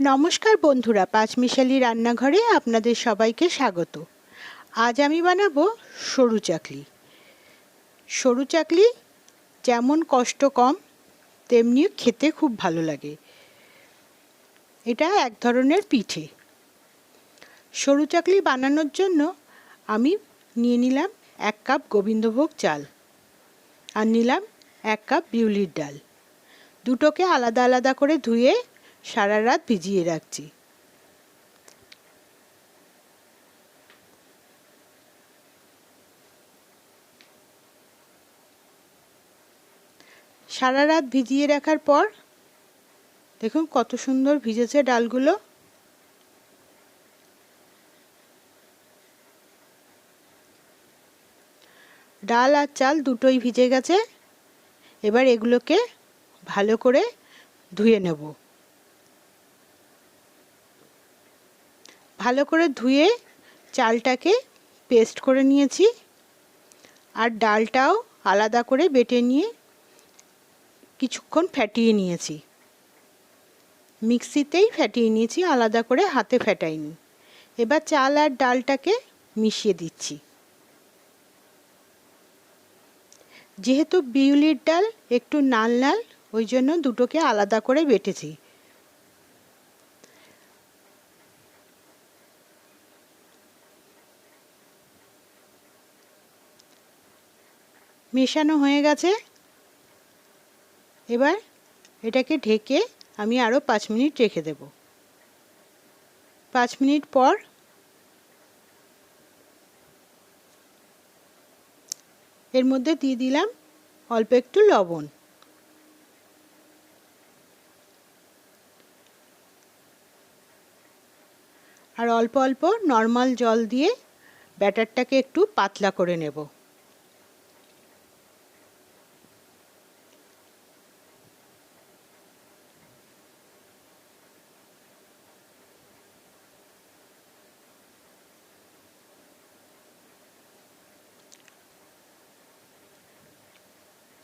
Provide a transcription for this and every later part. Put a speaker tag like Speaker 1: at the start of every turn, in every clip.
Speaker 1: নমস্কার বন্ধুরা, পাঁচমিশালি রান্নাঘরে আপনাদের সবাইকে স্বাগত। আজ আমি বানাবো সরু চাকলি। সরু চাকলি যেমন কষ্ট কম, তেমনি খেতে খুব ভালো লাগে। এটা এক ধরনের পিঠে। সরু চাকলি বানানোর জন্য আমি নিয়ে নিলাম এক কাপ গোবিন্দভোগ চাল আর নিলাম এক কাপ বিউলির ডাল। দুটোকে আলাদা আলাদা করে ধুয়ে সারা রাত ভিজিয়ে রাখছি। সারা রাত ভিজিয়ে রাখার পর, দেখুন কত সুন্দর ভিজেছে ডালগুলো। ডাল আর চাল দুটোই ভিজে গেছে। এবার এগুলোকে ভালো করে ধুয়ে নেব। ভালো করে ধুয়ে চালটাকে পেস্ট করে নিয়েছি আর ডালটাও আলাদা করে বেটে নিয়ে কিছুক্ষণ ফ্যাটিয়ে নিয়েছি। মিক্সিতেই ফ্যাটিয়ে নিয়েছি, আলাদা করে হাতে ফ্যাটাইনি এবার চাল আর ডালটাকে মিশিয়ে দিচ্ছি। যেহেতু বিউলির ডাল একটু নাল নাল, ওই জন্য দুটোকে আলাদা করে বেটেছি। মেশানো হয়ে গেছে। এবার এটাকে ঢেকে আমি আরও পাঁচ মিনিট রেখে দেব। পাঁচ মিনিট পর এর মধ্যে দিয়ে দিলাম অল্প একটু লবণ। আর অল্প অল্প নর্মাল জল দিয়ে ব্যাটারটাকে একটু পাতলা করে নেব।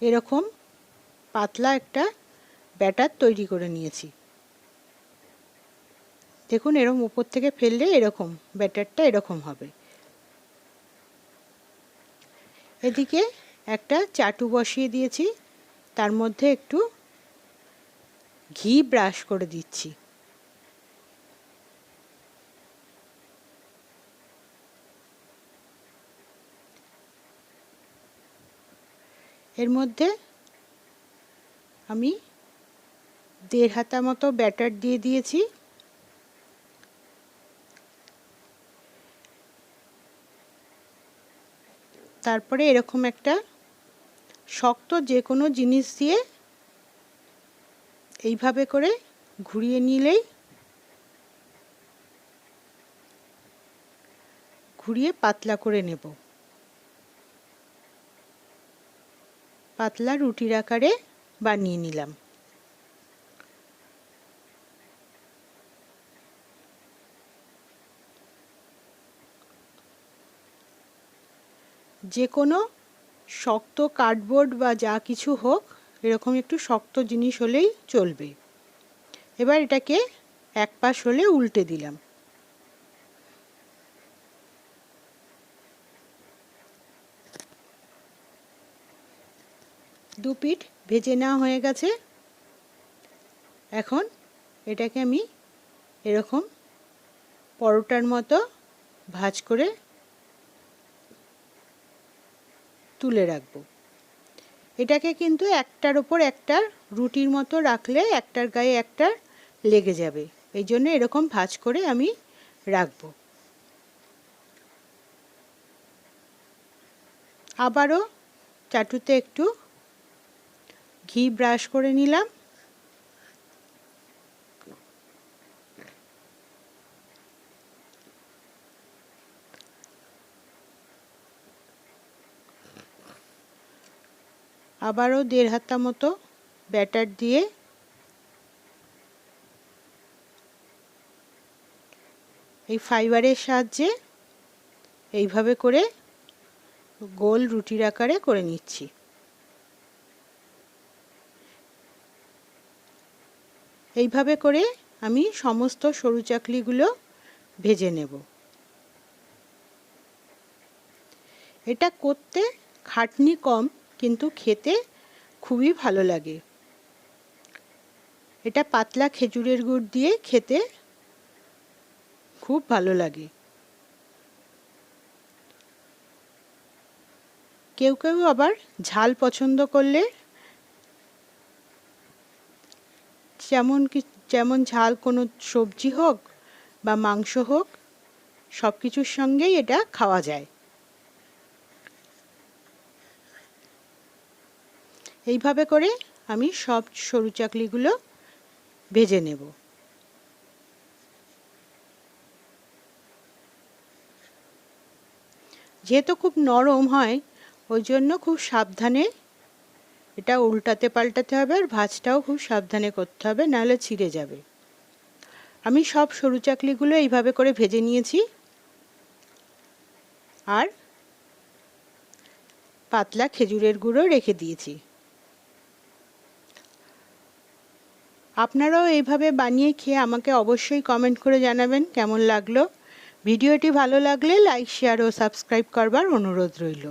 Speaker 1: এরকম পাতলা একটা ব্যাটার তৈরি করে নিয়েছি। দেখুন এরকম উপর থেকে ফেললে এরকম, ব্যাটারটা এরকম হবে। এদিকে একটা চাটু বসিয়ে দিয়েছি, তার মধ্যে একটু ঘি ব্রাশ করে দিচ্ছি। এর মধ্যে আমি দেড় হাতা মতো ব্যাটার দিয়ে দিয়েছি। তারপরে এরকম একটা শক্ত যে কোনো জিনিস দিয়ে এইভাবে করে ঘুরিয়ে নিলেই ঘুরিয়ে পাতলা করে নেব। পাতলা রুটির আকারে বানিয়ে নিলাম। যে কোনো শক্ত কার্ডবোর্ড বা যা কিছু হোক, এরকম একটু শক্ত জিনিস হলেই চলবে। এবার এটাকে এক পাশ হলে উল্টে দিলাম। দু পিঠ ভেজে নেওয়া হয়ে গেছে। এখন এটাকে আমি এরকম পরোটার মতো ভাজ করে তুলে রাখব। এটাকে কিন্তু একটার ওপর একটা রুটির মতো রাখলে একটার গায়ে একটার লেগে যাবে। এই জন্য এরকম ভাজ করে আমি রাখব। আবারও চাটুতে একটু ঘি ব্রাশ করে নিলাম। আবারও দেড় হাতা মতো ব্যাটার দিয়ে এই ফাইবারের সাহায্যে এইভাবে করে গোল রুটির আকারে করে নিচ্ছি। এইভাবে করে আমি সমস্ত সরু চাকলিগুলো ভেজে নেব। এটা করতে খাটনি কম, কিন্তু খেতে খুবই ভালো লাগে। এটা পাতলা খেজুরের গুড় দিয়ে খেতে খুব ভালো লাগে। কেউ কেউ আবার ঝাল পছন্দ করলে যেমন কি, যেমন ঝাল কোনো সবজি হোক বা মাংস হোক সব কিছুর সঙ্গেই এটা খাওয়া যায়। এইভাবে করে আমি সব সরু চাকলিগুলো ভেজে নেব। যেহেতু খুব নরম হয়, ওই জন্য খুব সাবধানে এটা উল্টাতে পাল্টাতে হবে আর ভাজটাও খুব সাবধানে করতে হবে, নাহলে ছিঁড়ে যাবে। আমি সব সরু চাকলিগুলো এইভাবে করে ভেজে নিয়েছি। আর পাতলা খেজুরের গুঁড়ো রেখে দিয়েছি। আপনারাও এইভাবে বানিয়ে খেয়ে আমাকে অবশ্যই কমেন্ট করে জানাবেন কেমন লাগল। ভিডিওটি ভালো লাগলে লাইক, শেয়ার ও সাবস্ক্রাইব করবার অনুরোধ রইল।